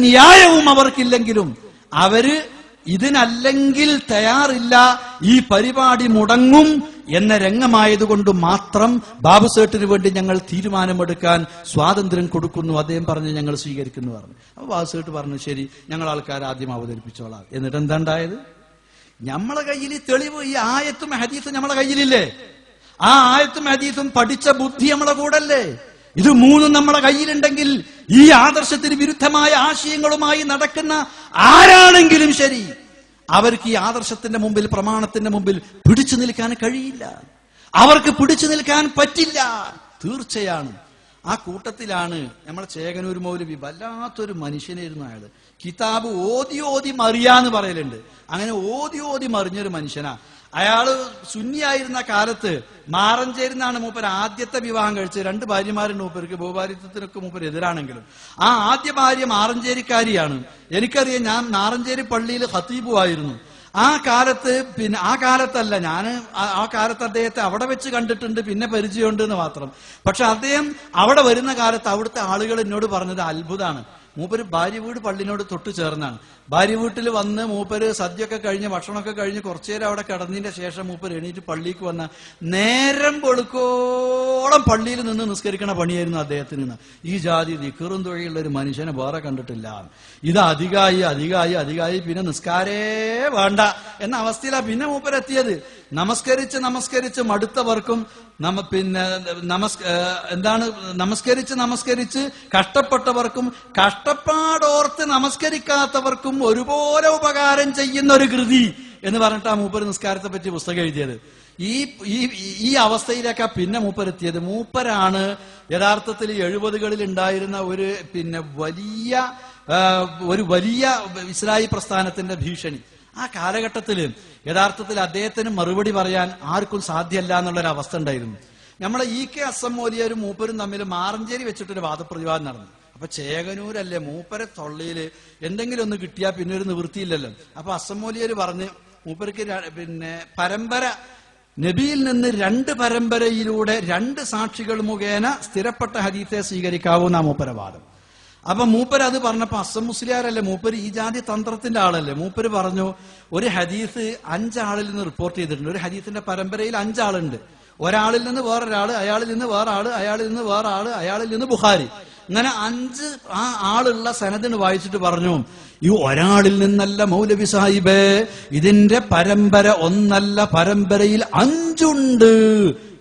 ന്യായവും അവർക്കില്ലെങ്കിലും അവർ ഇതിനല്ലെങ്കിൽ തയ്യാറില്ല ഈ പരിപാടി മുടങ്ങും എന്ന രംഗമായതുകൊണ്ട് മാത്രം ബാബുസേട്ടിന് വേണ്ടി ഞങ്ങൾ തീരുമാനമെടുക്കാൻ സ്വാതന്ത്ര്യം കൊടുക്കുന്നു അദ്ദേഹം പറഞ്ഞ് ഞങ്ങൾ സ്വീകരിക്കുന്നു പറഞ്ഞു. അപ്പൊ ബാബുസേട്ട് പറഞ്ഞു ശരി ഞങ്ങൾ ആൾക്കാർ ആദ്യം അവതരിപ്പിച്ചോളാം. എന്നിട്ട് എന്താ ഉണ്ടായത്? നമ്മളെ കയ്യിൽ തെളിവ് ഈ ആയത്തും ഹദീസും നമ്മളെ കയ്യിലില്ലേ? ആ ആയത്തും ഹദീസും പഠിച്ച ബുദ്ധി നമ്മളെ കൂടല്ലേ? ഇത് മൂന്നും നമ്മുടെ കയ്യിലുണ്ടെങ്കിൽ ഈ ആദർശത്തിന് വിരുദ്ധമായ ആശയങ്ങളുമായി നടക്കുന്ന ആരാണെങ്കിലും ശരി അവർക്ക് ഈ ആദർശത്തിന്റെ മുമ്പിൽ പ്രമാണത്തിന്റെ മുമ്പിൽ പിടിച്ചു നിൽക്കാൻ കഴിയില്ല. അവർക്ക് പിടിച്ചു നിൽക്കാൻ പറ്റില്ല. തീർച്ചയാണ്. ആ കൂട്ടത്തിലാണ് നമ്മളെ ചേകനൂർ മൗലവി വല്ലാത്തൊരു മനുഷ്യനായിരുന്നു അയാൾ കിതാബ് ഓതി ഓതി മറിയാന്ന് പറയലുണ്ട്. അങ്ങനെ ഓതി ഓതി മറിഞ്ഞൊരു മനുഷ്യനാ. അയാൾ സുന്നിയായിരുന്ന കാലത്ത് മാറഞ്ചേരുന്നാണ് മൂപ്പർ ആദ്യത്തെ വിവാഹം കഴിച്ചത്. രണ്ട് ഭാര്യമാരുണ്ട് മൂപ്പർക്ക് ഭൂഭാരിത്വത്തിനൊക്കെ മൂപ്പർ എതിരാണെങ്കിലും. ആ ആദ്യ ഭാര്യ മാറഞ്ചേരിക്കാരിയാണ്. എനിക്കറിയാം ഞാൻ നാറഞ്ചേരി പള്ളിയിൽ ഹത്തീബുമായിരുന്നു ആ കാലത്ത് പിന്നെ ആ കാലത്തല്ല ഞാൻ ആ കാലത്ത് അദ്ദേഹത്തെ അവിടെ വെച്ച് കണ്ടിട്ടുണ്ട് പിന്നെ പരിചയമുണ്ട് എന്ന് മാത്രം. പക്ഷെ അദ്ദേഹം അവിടെ വരുന്ന കാലത്ത് അവിടുത്തെ ആളുകൾ എന്നോട് പറഞ്ഞത് അത്ഭുതമാണ് മൂപ്പര് ഭാര്യ വീട് പള്ളിനോട് തൊട്ടു ചേർന്നാണ്. ഭാര്യ വീട്ടിൽ വന്ന് മൂപ്പര് സദ്യയൊക്കെ കഴിഞ്ഞ് ഭക്ഷണമൊക്കെ കഴിഞ്ഞ് കുറച്ചു നേരം അവിടെ കിടന്നതിന്റെ ശേഷം മൂപ്പര് എണീറ്റ് പള്ളിക്ക് വന്ന നേരം വെളുക്കോളം പള്ളിയിൽ നിന്ന് നിസ്കരിക്കണ പണിയായിരുന്നു അദ്ദേഹത്തിന് നിന്ന്. ഈ ജാതി നിക്കറും തൊഴിലുള്ള ഒരു മനുഷ്യനെ വേറെ കണ്ടിട്ടില്ല. ഇത് അധികായി അധികായി അധികായി പിന്നെ നിസ്കാരേ വേണ്ട എന്ന അവസ്ഥയിലാണ് പിന്നെ മൂപ്പരെത്തിയത്. നമസ്കരിച്ച് നമസ്കരിച്ച് മടുത്തവർക്കും നമ്മ പിന്നെ നമസ് എന്താണ് നമസ്കരിച്ച് നമസ്കരിച്ച് കഷ്ടപ്പെട്ടവർക്കും കഷ്ടപ്പാടോർത്ത് നമസ്കരിക്കാത്തവർക്കും ഒരുപോലെ ഉപകാരം ചെയ്യുന്ന ഒരു കൃതി എന്ന് പറഞ്ഞിട്ട് ആ മൂപ്പര് നിസ്കാരത്തെ പറ്റി പുസ്തകം എഴുതിയത്. ഈ ഈ അവസ്ഥയിലൊക്കെ പിന്നെ മൂപ്പരെത്തിയത്. മൂപ്പരാണ് യഥാർത്ഥത്തിൽ എഴുപതുകളിൽ ഉണ്ടായിരുന്ന ഒരു പിന്നെ വലിയ ഒരു വലിയ ഇസ്ലായി പ്രസ്ഥാനത്തിന്റെ ഭീഷണി. ആ കാലഘട്ടത്തിൽ യഥാർത്ഥത്തിൽ അദ്ദേഹത്തിന് മറുപടി പറയാൻ ആർക്കും സാധ്യമല്ല എന്നുള്ളൊരു അവസ്ഥ ഉണ്ടായിരുന്നു. നമ്മളെ ഇ കെ അസമ്മോലിയരും മൂപ്പരും തമ്മിൽ മാറഞ്ചേരി വെച്ചിട്ടൊരു വാദപ്രതിവാദം നടന്നു. അപ്പൊ ചേകനൂരല്ലേ മൂപ്പരെ തൊള്ളിയിൽ? എന്തെങ്കിലും ഒന്ന് കിട്ടിയാൽ പിന്നെ ഒരു നിവൃത്തിയില്ലല്ലോ. അപ്പൊ അസമ്മോലിയര് പറഞ്ഞ് മൂപ്പർക്ക് പിന്നെ പരമ്പര നബിയിൽ നിന്ന് രണ്ട് പരമ്പരയിലൂടെ രണ്ട് സാക്ഷികൾ മുഖേന സ്ഥിരപ്പെട്ട ഹദീത്തെ സ്വീകരിക്കാവുന്ന മൂപ്പര വാദം. അപ്പൊ മൂപ്പർ അത് പറഞ്ഞപ്പോ അസം മുസ്ലിയാരല്ലേ മൂപ്പർ ഈ ജാതി തന്ത്രത്തിന്റെ ആളല്ലേ? മൂപ്പര് പറഞ്ഞു ഒരു ഹദീസ് അഞ്ചാളിൽ നിന്ന് റിപ്പോർട്ട് ചെയ്തിട്ടുണ്ട്. ഒരു ഹദീസിന്റെ പരമ്പരയിൽ അഞ്ചാളുണ്ട്. ഒരാളിൽ നിന്ന് വേറൊരാൾ അയാളിൽ നിന്ന് വേറെ ആൾ അയാളിൽ നിന്ന് വേറെ ആൾ അയാളിൽ നിന്ന് ബുഹാരി അങ്ങനെ അഞ്ച് ആ ആളുള്ള സനദിന് വായിച്ചിട്ട് പറഞ്ഞു ഈ ഒരാളിൽ നിന്നല്ല മൗലവി സാഹിബേ ഇതിന്റെ പരമ്പര ഒന്നല്ല പരമ്പരയിൽ അഞ്ചുണ്ട്.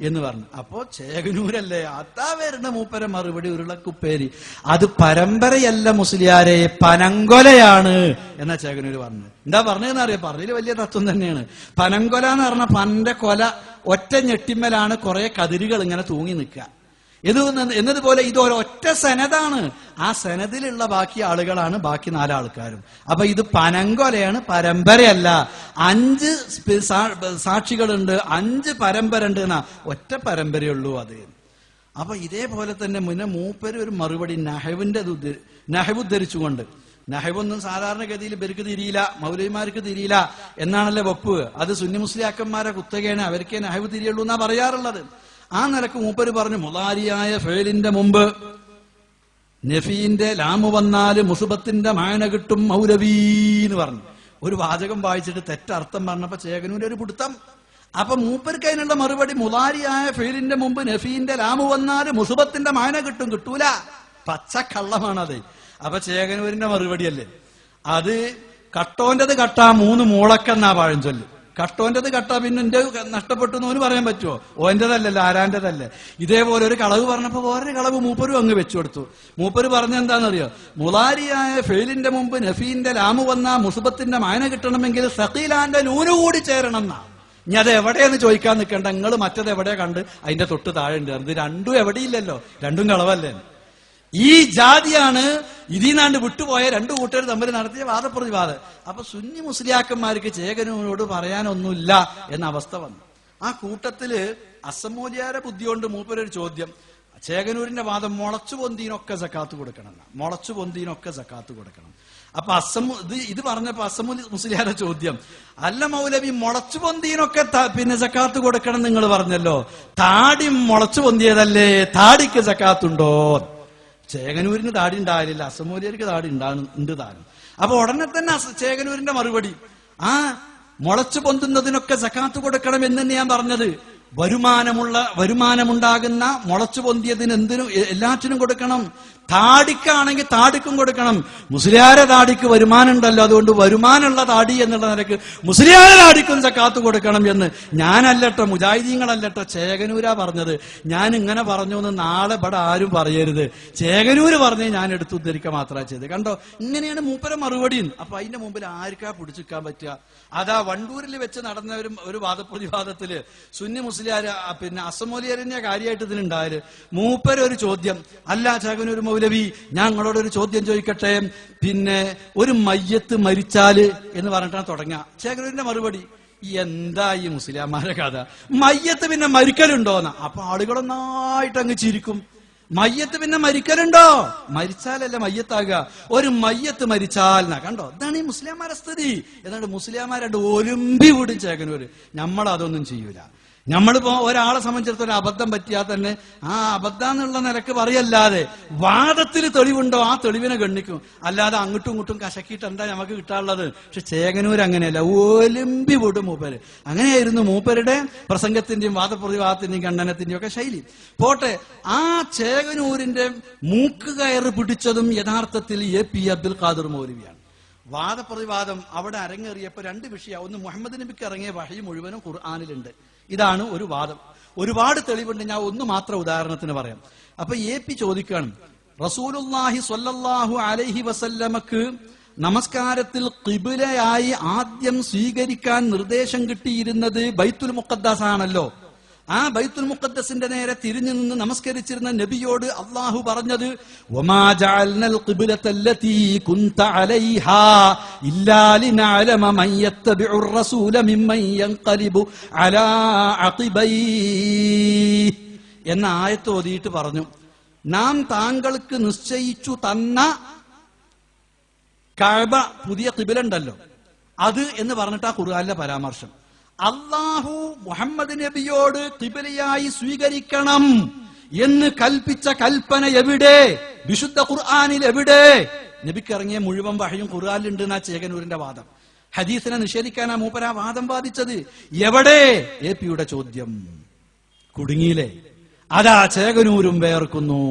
എന്ന് പറഞ്ഞു. അപ്പോ ചേകനൂരല്ലേ അതാ വരുന്ന മൂപ്പര മറുപടി ഉരുളക്കുപ്പേരി. അത് പരമ്പരയല്ല മുസ്ലിയാരെ പനങ്കൊലയാണ്. എന്നാ ചേകനൂര് പറഞ്ഞു എന്താ പറഞ്ഞതെന്ന് അറിയാം? പറഞ്ഞതിൽ വലിയ തത്വം തന്നെയാണ്. പനങ്കൊല എന്ന് പറഞ്ഞ പന്റെ കൊല ഒറ്റ ഞെട്ടിമ്മലാണ് കുറെ കതിരുകൾ ഇങ്ങനെ തൂങ്ങി നിൽക്കുക. ഇത് എന്നതുപോലെ ഇത് ഒരൊറ്റ സനതാണ്. ആ സനതിലുള്ള ബാക്കി ആളുകളാണ് ബാക്കി നാലാൾക്കാരും. അപ്പൊ ഇത് പനങ്കൊലയാണ് പരമ്പരയല്ല. അഞ്ച് സാക്ഷികളുണ്ട് അഞ്ച് പരമ്പര ഉണ്ട് എന്നാ ഒറ്റ പരമ്പരയുള്ളൂ അത്. അപ്പൊ ഇതേപോലെ തന്നെ മുന്നേ മൂപ്പര് ഒരു മറുപടി നഹവിന്റെ നഹവ് ഉദ്ധരിച്ചുകൊണ്ട് നഹവൊന്നും സാധാരണഗതിയിൽ ഇവർക്ക് തിരിയില്ല മൗലവിമാർക്ക് തിരിയില്ല എന്നാണല്ലേ വെപ്പ് അത് സുന്നി മുസ്ലിയാക്കന്മാരെ കുത്തകയാണ് അവർക്കേ നഹവ് തിരിയുള്ളൂ എന്നാ പറയാറുള്ളത്. ആ നിലയ്ക്ക് മൂപ്പര് പറഞ്ഞു മുതാരിയായ ഫേലിന്റെ മുമ്പ് നഫീന്റെ ലാമു വന്നാൽ മുസുബത്തിന്റെ മായന കിട്ടും മൗലവി എന്ന് പറഞ്ഞു. ഒരു വാചകം വായിച്ചിട്ട് തെറ്റർത്ഥം പറഞ്ഞപ്പോ ചേകനൂര് ഒരു പിടുത്തം. അപ്പൊ മൂപ്പർക്ക് അതിനുള്ള മറുപടി മുതാരിയായ ഫെയിലിന്റെ മുമ്പ് നഫീന്റെ ലാമു വന്നാൽ മുസുബത്തിന്റെ മായന കിട്ടും കിട്ടൂല. പച്ചക്കള്ളമാണത്. അപ്പൊ ചേകനൂരിന്റെ മറുപടിയല്ലേ? അത് കട്ടോന്റത് കട്ടാ മൂന്ന് മൂളക്കെന്നാ പഴഞ്ചൊല്ല്. കട്ടോന്റത് കട്ട പിന്നെ എന്റെ നഷ്ടപ്പെട്ടു എന്ന് ഓന് പറയാൻ പറ്റുമോ ഓന്റേതല്ലല്ലോ ആരാന്റേതല്ലേ? ഇതേപോലെ ഒരു കളവ് പറഞ്ഞപ്പോ വേറൊരു കളവ് മൂപ്പരും അങ്ങ് വെച്ചു കൊടുത്തു. മൂപ്പര് പറഞ്ഞ എന്താണെന്നറിയോ? മുലാരിയായ ഫെയിലിന്റെ മുമ്പ് നഫീന്റെ ലാമു വന്ന മുസുബത്തിന്റെ മായന കിട്ടണമെങ്കിൽ സഖീലാന്റെ നൂനു കൂടി ചേരണം എന്നാ. ഇനി അത് എവിടെയെന്ന് ചോദിക്കാൻ നിൽക്കേണ്ട. നിങ്ങൾ മറ്റത് എവിടെയാ കണ്ട്? അതിന്റെ തൊട്ട് താഴെ ഉണ്ട് അത് രണ്ടും എവിടെയില്ലല്ലോ. രണ്ടും കളവല്ലേ? ഈ ജാതിയാണ് ഇതിനാണ്ട് വിട്ടുപോയ രണ്ടു കൂട്ടർ തമ്മിൽ നടത്തിയ വാദപ്രതിവാദം. അപ്പൊ സുന്നി മുസ്ലിയാക്കന്മാർക്ക് ചേകനോട് പറയാനൊന്നുമില്ല എന്ന അവസ്ഥ വന്നു. ആ കൂട്ടത്തിൽ അസമൂല്യാര ബുദ്ധി കൊണ്ട് മൂപ്പരൊരു ചോദ്യം. ചേകനൂരിന്റെ വാദം മുളച്ചു പൊന്തിനൊക്കെ സക്കാത്ത് കൊടുക്കണം. മുളച്ചു പൊന്തിനൊക്കെ സക്കാത്ത് കൊടുക്കണം. അപ്പൊ അസമു ഇത് ഇത് പറഞ്ഞപ്പോ അസമു മുസ്ലിയാരുടെ ചോദ്യം. അല്ല മൗലവി മുളച്ചു പൊന്തിനൊക്കെ പിന്നെ സക്കാത്ത് കൊടുക്കണം നിങ്ങൾ പറഞ്ഞല്ലോ. താടി മുളച്ചു പൊന്തിയതല്ലേ? താടിക്ക് സക്കാത്തുണ്ടോ? ചേകനൂരിന് താടി ഉണ്ടാവില്ല അസമൂര്യർക്ക് താടി ഉണ്ട് താനും അപ്പൊ ഉടനെ തന്നെ ചേകനൂരിന്റെ മറുപടി ആ മുളച്ചു പൊന്തുന്നതിനൊക്കെ സക്കാത്ത് കൊടുക്കണം എന്ന് തന്നെ ഞാൻ പറഞ്ഞത്. വരുമാനമുള്ള വരുമാനമുണ്ടാകുന്ന മുളച്ചു പൊന്തിയതിന് എന്തിനും എല്ലാറ്റിനും കൊടുക്കണം. താടിക്കാണെങ്കിൽ താടിക്കും കൊടുക്കണം. മുസ്ലിയാരെ താടിക്ക് വരുമാനം ഉണ്ടല്ലോ അതുകൊണ്ട് വരുമാനമുള്ള താടി എന്നുള്ള നിലയ്ക്ക് മുസ്ലിയാരെ താടിക്കും സക്കാത്ത് കൊടുക്കണം എന്ന് ഞാനല്ലട്ടോ മുജാഹിദീങ്ങളല്ലട്ടോ ചേകനൂരാ പറഞ്ഞത്. ഞാൻ ഇങ്ങനെ പറഞ്ഞു എന്ന് നാളെ ഇവിടെ ആരും പറയരുത്. ചേകനൂര് പറഞ്ഞ് ഞാൻ എടുത്തു ഉദ്ധരിക്കുക മാത്രമേ ചെയ്ത് കണ്ടോ? ഇങ്ങനെയാണ് മൂപ്പര മറുപടി. അപ്പൊ അതിന്റെ മുമ്പിൽ ആർക്കാ പിടിച്ചിക്കാൻ പറ്റുക? അതാ വണ്ടൂരിൽ വെച്ച് നടന്ന ഒരു ഒരു വാദപ്രതിവാദത്തിൽ സുന്നി മുസ്ലിയാർ പിന്നെ അസമോലിയറിന്റെ കാര്യമായിട്ട് ഇതിനുണ്ടായാൽ മൂപ്പര ഒരു ചോദ്യം. അല്ല ചേകനൂർ മൗലവി ഞങ്ങളോട് ഒരു ചോദ്യം ചോദിക്കട്ടെ? പിന്നെ ഒരു മയ്യത്ത് മരിച്ചാൽ എന്ന് പറഞ്ഞിട്ടാണ് തുടങ്ങുക. ചേകനൂരിന്റെ മറുപടി എന്താ ഈ മുസ്ലിംമാരെ കഥ? മയ്യത്ത് പിന്നെ മരിക്കലുണ്ടോന്ന അപ്പൊ ആളുകളൊന്നായിട്ട് അങ്ങ് ചിരിക്കും. മയ്യത്ത് പിന്നെ മരിക്കലുണ്ടോ? മരിച്ചാലല്ല മയ്യത്താകുക. ഒരു മയ്യത്ത് മരിച്ചാൽ കണ്ടോ? ഇതാണ് ഈ മുസ്ലിംമാരെ സ്ഥിതി. എന്നിട്ട് മുസ്ലിംമാരുടെ ഒലുമ്പി വിടും ചേകനൂര് നമ്മൾ അതൊന്നും ചെയ്യൂല. നമ്മളിപ്പോ ഒരാളെ സംബന്ധിച്ചിടത്തോളം അബദ്ധം പറ്റിയാൽ തന്നെ ആ അബദ്ധം എന്നുള്ള നിലയ്ക്ക് പറയല്ലാതെ വാദത്തിൽ തെളിവുണ്ടോ ആ തെളിവിനെ ഗണ്ണിക്കും. അല്ലാതെ അങ്ങോട്ടും ഇങ്ങോട്ടും കശക്കിയിട്ട് എന്താ നമുക്ക് കിട്ടാനുള്ളത്? പക്ഷെ ചേകനൂർ അങ്ങനെയല്ല ഒലിമ്പി വിടും മൂപ്പര്. അങ്ങനെയായിരുന്നു മൂപ്പരുടെ പ്രസംഗത്തിന്റെയും വാദപ്രതിവാദത്തിന്റെയും ഖണ്ഡനത്തിന്റെയും ഒക്കെ ശൈലി. പോട്ടെ ആ ചേകനൂരിന്റെ മൂക്ക് കയറ് പിടിച്ചതും യഥാർത്ഥത്തിൽ എ പി അബ്ദുൽ ഖാദർ മൗലവിയാണ്. വാദപ്രതിവാദം അവിടെ അരങ്ങേറിയപ്പോ രണ്ട് വിഷയം. ഒന്ന് മുഹമ്മദ് നബിക്ക് ഇറങ്ങിയ വഹി മുഴുവനും ഖുർആാനിലുണ്ട്. ഇതാണ് ഒരു വാദം. ഒരുപാട് തെളിവുണ്ട്. ഞാൻ ഒന്ന് മാത്രം ഉദാഹരണത്തിന് പറയാം. അപ്പൊ എ പി ചോദിക്കണം റസൂലുല്ലാഹി സ്വല്ലല്ലാഹു അലൈഹി വസല്ലമക്ക് നമസ്കാരത്തിൽ കിബിലയായി ആദ്യം സ്വീകരിക്കാൻ നിർദ്ദേശം കിട്ടിയിരുന്നത് ബൈത്തുൽ മുക്കദ്ദാസ് ആണല്ലോ ആ ബൈത്തുൽ മുഖദ്ദസിന്റെ നേരെ തിരിഞ്ഞു നിന്ന് നമസ്കരിച്ചിരുന്ന നബിയോട് അള്ളാഹു പറഞ്ഞത് "വമാ ജഅൽനൽ ഖിബ്ലത്തല്ലതീ കുൻത അലൈഹാ ഇല്ലാ ലിനഅലമ മൻ യത്തബിഉർ റസൂല മിമ്മൻ യൻഖലിബു അലാ അഖിബൈഹി. എന്ന ആയത്ത് ഓതിയിട്ട് പറഞ്ഞു നാം താങ്കൾക്ക് നിശ്ചയിച്ചു തന്ന കഴബ പുതിയ കിബിലുണ്ടല്ലോ അത് എന്ന് പറഞ്ഞിട്ട് ആ പരാമർശം. അള്ളാഹു മുഹമ്മദ് നബിയോട് കിബിലയായി സ്വീകരിക്കണം എന്ന് കൽപ്പിച്ച കൽപ്പന എവിടെ? വിശുദ്ധ ഖുർആാനിൽ എവിടെ? നബിക്ക് ഇറങ്ങിയ മുഴുവൻ വഹയും ഖുർആാനിലുണ്ട് എന്നാ ചേകനൂരിന്റെ വാദം. ഹദീസിനെ നിഷേധിക്കാനാ മൂപ്പര വാദം ബാധിച്ചത് എവിടെ? എ പിയുടെ ചോദ്യം. കുടുങ്ങിയില്ലേ? അതാ ചേകനൂരും വേർക്കുന്നു.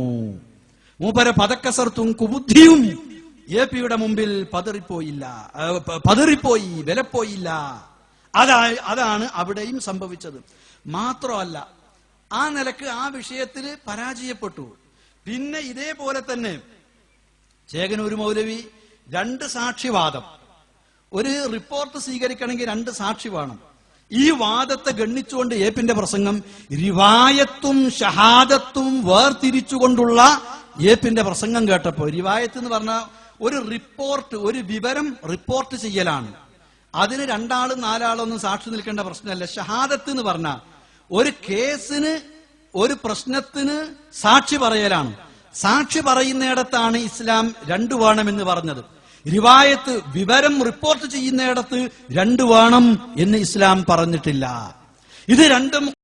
മൂപ്പര പതക്കസർത്തും കുബുദ്ധിയും എ പിയുടെ മുമ്പിൽ പതറിപ്പോയില്ല. പതറിപ്പോയി വിലപ്പോയില്ല. അതാ അതാണ് അവിടെയും സംഭവിച്ചത്. മാത്രമല്ല ആ നിലയ്ക്ക് ആ വിഷയത്തിൽ പരാജയപ്പെട്ടു. പിന്നെ ഇതേപോലെ തന്നെ ചേകനൂർ മൗലവി രണ്ട് സാക്ഷിവാദം. ഒരു റിപ്പോർട്ട് സ്വീകരിക്കണമെങ്കിൽ രണ്ട് സാക്ഷി വേണം ഈ വാദത്തെ ഗണ്ണിച്ചുകൊണ്ട് ഏപ്പിന്റെ പ്രസംഗം റിവായത്തും ഷഹാദത്തും വേർതിരിച്ചുകൊണ്ടുള്ള ഏപ്പിന്റെ പ്രസംഗം കേട്ടപ്പോ റിവായത്ത് എന്ന് പറഞ്ഞ ഒരു റിപ്പോർട്ട് ഒരു വിവരം റിപ്പോർട്ട് ചെയ്യലാണ്. അതിന് രണ്ടാളും നാലാളൊന്നും സാക്ഷി നിൽക്കേണ്ട പ്രശ്നമല്ല. ഷഹാദത്ത് എന്ന് പറഞ്ഞ ഒരു കേസിന് ഒരു പ്രശ്നത്തിന് സാക്ഷി പറയലാണ്. സാക്ഷി പറയുന്നിടത്താണ് ഇസ്ലാം രണ്ടു വേണം എന്ന് പറഞ്ഞത്. റിവായത്ത് വിവരം റിപ്പോർട്ട് ചെയ്യുന്നിടത്ത് രണ്ടു വേണം എന്ന് ഇസ്ലാം പറഞ്ഞിട്ടില്ല. ഇത് രണ്ടും